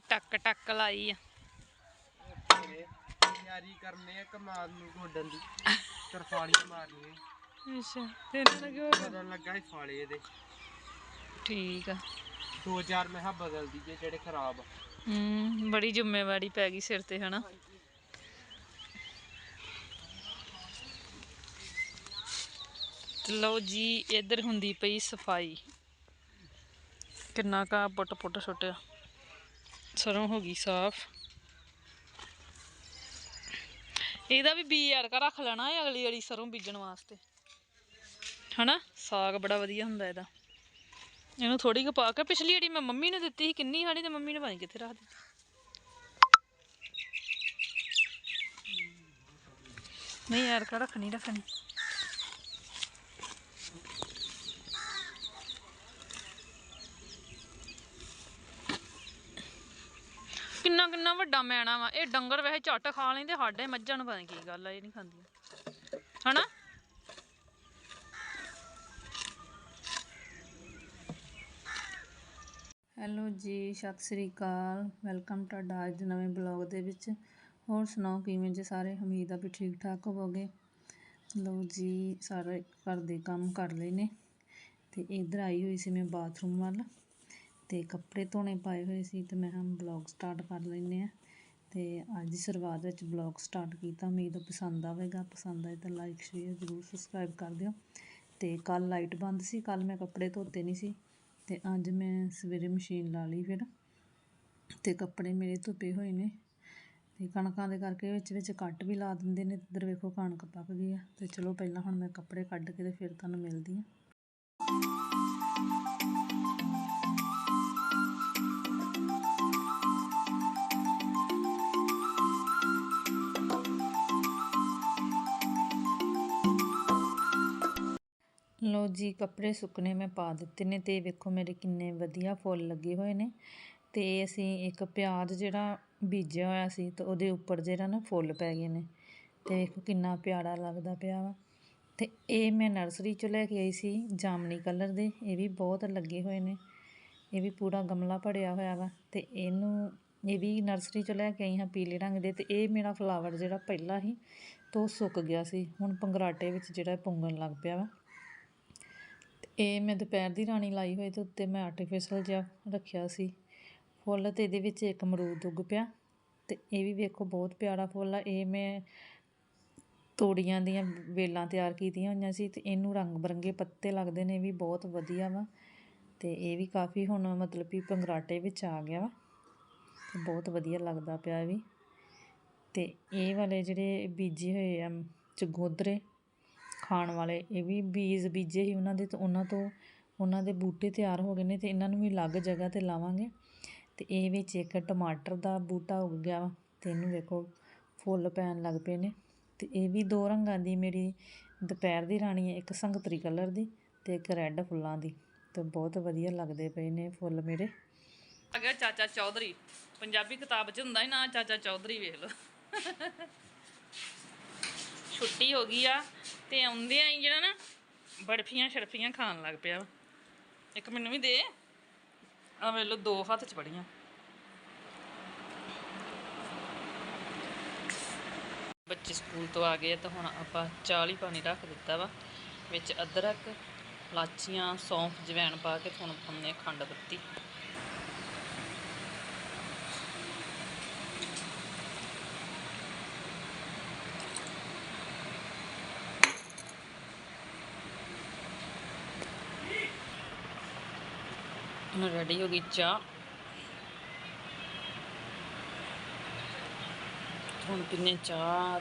ਟੱਕ ਟੱਕ ਲਾਈ ਆ। ਤਿਆਰੀ ਕਰਨੇ ਆ ਕਮਾਲ ਨੂੰ ਗੋਡਨ ਦੀ। ਤਰਫਾਲੀ ਮਾਰਨੀ ਹੈ ਅੱਛਾ ਤੇਰੇ ਨਾਲ ਕਿਉਂ ਬਦਲਣ ਲੱਗਾ ਸੀ ਫਾਲੇ ਇਹਦੇ। ਠੀਕ ਆ। ਦੋ ਚਾਰ ਮੈਂ ਹਾਂ ਬਦਲ ਦੀਏ ਜਿਹੜੇ ਖਰਾਬ ਆ। ਹੂੰ ਬੜੀ ਜ਼ਿੰਮੇਵਾਰੀ ਪੈ ਗਈ ਸਿਰ ਤੇ ਹਨਾ? ਤੇ ਲਓ ਜੀ ਇੱਧਰ ਹੁੰਦੀ ਪਈ ਸਫ਼ਾਈ। ਕਿੰਨਾ ਕਾ ਪੁੱਟ ਪੁੱਟ ਸੁੱਟਿਆ। ਸਰੋਂ ਹੋ ਗਈ ਸਾਫ਼। ਇਹਦਾ ਵੀ ਬੀ ਯਾਰ ਰੱਖ ਲੈਣਾ ਹੈ ਅਗਲੀ ਵਾਲੀ ਸਰੋਂ ਬੀਜਣ ਵਾਸਤੇ। ਹਨਾ? ਸਾਗ ਬੜਾ ਵਧੀਆ ਹੁੰਦਾ ਇਹਦਾ। ਇਹਨੂੰ ਥੋੜੀ ਕੁ ਪਾ ਕੇ ਪਿਛਲੀ ਜਿਹੜੀ ਮੈਂ ਮੰਮੀ ਨੂੰ ਦਿੱਤੀ ਸੀ ਕਿੰਨੀ ਸਾੜੀ ਤੇ ਮੰਮੀ ਨੇ ਪਾਣੀ ਕਿੱਥੇ ਰੱਖ ਦਿੱਤੀ। ਨਹੀਂ ਯਾਰ ਕਾ ਰੱਖਣੀ ਰੱਖਣੀ। ਕਿੰਨਾ ਕਿੰਨਾ ਵੱਡਾ ਮੈਣਾ ਵਾ। ਇਹ ਡੰਗਰ ਵੈਸੇ ਝੱਟ ਖਾ ਲੈਂਦੇ, ਸਾਡੇ ਮੱਝਾਂ ਨੂੰ ਪਤਾ ਨੀ ਕੀ ਗੱਲ ਆ, ਇਹ ਨਹੀਂ ਖਾਂਦੀਆਂ ਹਨਾ? ਹੈਲੋ ਜੀ, ਸਤਿ ਸ੍ਰੀ ਅਕਾਲ। ਵੈਲਕਮ ਤੁਹਾਡਾ ਅੱਜ ਦੇ ਨਵੇਂ ਬਲੌਗ ਦੇ ਵਿੱਚ। ਹੋਰ ਸੁਣਾਓ, ਕਿਵੇਂ ਜੇ ਸਾਰੇ? ਉਮੀਦ ਆ ਵੀ ਠੀਕ ਠਾਕ ਹੋਵੋਗੇ। ਲਓ ਜੀ, ਸਾਰੇ ਘਰ ਦੇ ਕੰਮ ਕਰ ਲਏ ਨੇ। ਤੇ ਇਧਰ ਆਈ ਹੋਈ ਸੀ ਮੈਂ ਬਾਥਰੂਮ ਵੱਲ। ਅਤੇ ਕੱਪੜੇ ਧੋਣੇ ਪਾਏ ਹੋਏ ਸੀ ਅਤੇ ਮੈਂ ਹਮ ਬਲੌਗ ਸਟਾਰਟ ਕਰ ਲੈਂਦੇ ਹਾਂ। ਅਤੇ ਅੱਜ ਦੀ ਸ਼ੁਰੂਆਤ ਵਿੱਚ ਬਲੌਗ ਸਟਾਰਟ ਕੀਤਾ। ਉਮੀਦ ਆ ਪਸੰਦ ਆਵੇਗਾ। ਪਸੰਦ ਆਏ ਤਾਂ ਲਾਈਕ ਸ਼ੇਅਰ ਜ਼ਰੂਰ ਸਬਸਕ੍ਰਾਈਬ ਕਰ ਦਿਓ। ਅਤੇ ਕੱਲ ਲਾਈਟ ਬੰਦ ਸੀ। ਕੱਲ ਮੈਂ ਕੱਪੜੇ ਧੋਤੇ ਨਹੀਂ ਸੀ। ਅਤੇ ਅੱਜ ਮੈਂ ਸਵੇਰੇ ਮਸ਼ੀਨ ਲਾ ਲਈ ਫਿਰ। ਅਤੇ ਕੱਪੜੇ ਮੇਰੇ ਧੁੱਪੇ ਹੋਏ ਨੇ। ਤੇ ਕਣਕਾਂ ਦੇ ਕਰਕੇ ਵਿੱਚ ਵਿੱਚ ਕੱਟ ਵੀ ਲਾ ਦਿੰਦੇ ਨੇ। ਇੱਧਰ ਵੇਖੋ ਕਣਕ ਪੱਕ ਗਈ ਆ। ਤੇ ਚਲੋ ਪਹਿਲਾਂ ਹੁਣ ਮੈਂ ਕੱਪੜੇ ਕੱਢ ਕੇ ਤੇ ਫਿਰ ਤੁਹਾਨੂੰ ਮਿਲਦੀ ਆ ਲੋ ਜੀ ਕੱਪੜੇ ਸੁੱਕਣੇ ਮੈਂ ਪਾ ਦਿੱਤੇ ਨੇ ਤੇ ਵੇਖੋ ਮੇਰੇ ਕਿੰਨੇ ਵਧੀਆ ਫੁੱਲ ਲੱਗੇ ਹੋਏ ਨੇ। ਤੇ ਅਸੀਂ ਇੱਕ ਪਿਆਜ਼ ਜਿਹੜਾ ਬੀਜਿਆ ਹੋਇਆ ਸੀ ਤੇ ਉਹਦੇ ਉੱਪਰ ਜਿਹੜਾ ਨਾ ਫੁੱਲ ਪੈ ਗਏ ਨੇ। ਤੇ ਵੇਖੋ ਕਿੰਨਾ ਪਿਆਰਾ ਲੱਗਦਾ ਪਿਆ ਵਾ। ਤੇ ਇਹ ਮੈਂ ਨਰਸਰੀ ਚੋਂ ਲੈ ਕੇ ਆਈ ਸੀ ਜਾਮਨੀ ਕਲਰ ਦੇ, ਇਹ ਵੀ ਬਹੁਤ ਲੱਗੇ ਹੋਏ ਨੇ। ਇਹ ਵੀ ਪੂਰਾ ਗਮਲਾ ਭਰਿਆ ਹੋਇਆ ਵਾ ਤੇ ਇਹਨੂੰ, ਇਹ ਵੀ ਨਰਸਰੀ ਚੋਂ ਲੈ ਕੇ ਆਈ ਹਾਂ ਪੀਲੇ ਰੰਗ ਦੇ ਤੇ ਇਹ ਮੇਰਾ ਫਲਾਵਰ ਜਿਹੜਾ ਪਹਿਲਾਂ ਸੀ ਤੋਂ ਸੁੱਕ ਗਿਆ ਸੀ। ਹੁਣ ਪੰਗਰਾਟੇ ਵਿੱਚ ਜਿਹੜਾ ਪੁੰਗਣ ਲੱਗ ਪਿਆ ਵਾ। ਇਹ ਮੈਂ ਦੁਪਹਿਰ ਦੀ ਰਾਣੀ ਲਾਈ ਹੋਈ ਤੇ ਉੱਤੇ ਮੈਂ ਆਰਟੀਫੀਸ਼ਲ ਜਿਹਾ ਰੱਖਿਆ ਸੀ। ਫੁੱਲ ਤੇ ਇਹਦੇ ਵਿੱਚ ਇੱਕ ਅਮਰੂਦ ਉੱਗ ਪਿਆ ਤੇ ਇਹ ਵੀ ਵੇਖੋ ਬਹੁਤ ਪਿਆਰਾ ਫੁੱਲ ਆ। ਇਹ ਮੈਂ ਤੋੜੀਆਂ ਦੀਆਂ ਵੇਲਾਂ ਤਿਆਰ ਕੀਤੀਆਂ ਹੋਈਆਂ ਸੀ ਤੇ ਇਹਨੂੰ ਰੰਗ ਬਰੰਗੇ ਪੱਤੇ ਲੱਗਦੇ ਨੇ, ਇਹ ਵੀ ਬਹੁਤ ਵਧੀਆ ਵਾ। ਤੇ ਇਹ ਵੀ ਕਾਫੀ ਹੁਣ ਮਤਲਬ ਵੀ ਪੰਗਰਾਟੇ ਵਿੱਚ ਆ ਗਿਆ ਵਾ ਤੇ ਬਹੁਤ ਵਧੀਆ ਲੱਗਦਾ ਪਿਆ ਵੀ। ਤੇ ਇਹ ਵਾਲੇ ਜਿਹੜੇ ਬੀਜੇ ਹੋਏ ਆ ਚਗੋਦਰੇ ਖਾਣ ਵਾਲੇ, ਇਹ ਵੀ ਬੀਜ ਬੀਜੇ ਸੀ ਉਹਨਾਂ ਦੇ ਤੇ, ਉਹਨਾਂ ਤੋਂ, ਉਹਨਾਂ ਦੇ ਬੂਟੇ ਤਿਆਰ ਹੋ ਗਏ ਨੇ ਅਤੇ ਇਹਨਾਂ ਨੂੰ ਵੀ ਅਲੱਗ ਜਗ੍ਹਾ ਤੇ ਲਾਵਾਂਗੇ। ਅਤੇ ਇਹ ਵਿੱਚ ਇੱਕ ਟਮਾਟਰ ਦਾ ਬੂਟਾ ਉੱਗ ਗਿਆ ਵਾ ਅਤੇ ਇਹਨੂੰ ਵੇਖੋ ਫੁੱਲ ਪੈਣ ਲੱਗ ਪਏ ਨੇ। ਅਤੇ ਇਹ ਵੀ ਦੋ ਰੰਗਾਂ ਦੀ ਮੇਰੀ ਦੁਪਹਿਰ ਦੀ ਰਾਣੀ ਹੈ, ਇੱਕ ਸੰਗਤਰੀ ਕਲਰ ਦੀ ਅਤੇ ਇੱਕ ਰੈੱਡ ਫੁੱਲਾਂ ਦੀ। ਅਤੇ ਬਹੁਤ ਵਧੀਆ ਲੱਗਦੇ ਪਏ ਨੇ ਫੁੱਲ ਮੇਰੇ। ਆ ਗਿਆ ਚਾਚਾ ਚੌਧਰੀ, ਪੰਜਾਬੀ ਕਿਤਾਬ 'ਚ ਹੁੰਦਾ ਹੀ ਨਾ, ਚਾਚਾ ਚੌਧਰੀ ਵੇਖ ਲਓ। ਛੁੱਟੀ ਹੋ ਗਈ ਆ ਤੇ ਆਉਂਦੇ ਆਂ ਜਿਹੜਾ ਨਾ ਬਰਫੀਆਂ ਸ਼ਰਫੀਆਂ ਖਾਣ ਲੱਗ ਪਿਆ ਇੱਕ ਮੈਨੂੰ ਵੀ ਦੇ। ਆ ਵੇਖ ਲਓ, ਦੋ ਹੱਥ ਚ ਪੜੀਆਂ ਬੱਚੇ ਸਕੂਲ ਤੋਂ ਆ ਗਏ ਆ ਤਾਂ ਹੁਣ ਆਪਾਂ ਚਾਹ ਲਈ ਪਾਣੀ ਰੱਖ ਦਿੱਤਾ ਵਾ, ਵਿੱਚ ਅਦਰਕ ਲਾਚੀਆਂ ਸੌਂਫ, ਜਵੈਣ ਪਾ ਕੇ ਹੁਣ ਪਾਉਂਦੇ ਆ ਖੰਡ ਪੱਤੀ ਹੁਣ ਰੈਡੀ ਹੋ ਗਈ ਚਾਹ। ਹੁਣ ਪੀਨੇ ਚਾਹ।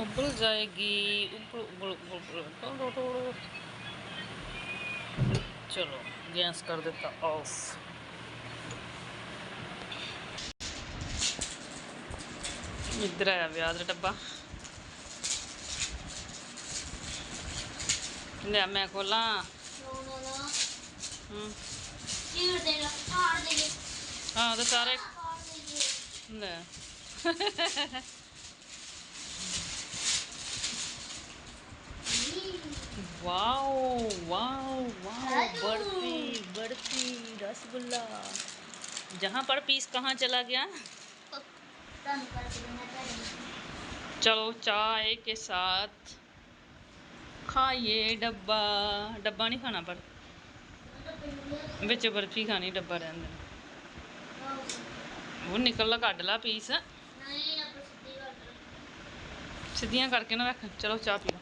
ਉਬਲ ਜਾਏਗੀ। ਉਬਲ ਉਬਲ ਉਬਲ ਉਬਲ। ਉਬਲ ਚਲੋ, ਗੈਸ ਕਰ ਦਿੱਤਾ ਆਫ ਇੱਧਰ ਆਇਆ ਵਿਆਹ ਦਾ ਡੱਬਾ। हम्म। हाँ तो सारे wow wow wow barfi barfi rasgulla. जहाँ पर पीस कहाँ चला गया? चलो चाय के साथ खाइए डब्बा। डब्बा नहीं खाना पर। ਵਿੱਚ ਬਰਫੀ ਖਾਣੀ, ਡੱਬਾ ਰਹਿੰਦਾ ਉਹ ਨਿਕਲ ਕੱਢ ਲਾ ਪੀਸ। ਨਹੀਂ ਆਪਾਂ ਸਿੱਧੀ ਕਰ ਸਿੱਧੀਆਂ ਕਰਕੇ ਨਾ ਰੱਖ। ਚਲੋ, ਚਾਹ ਪੀ ਲਓ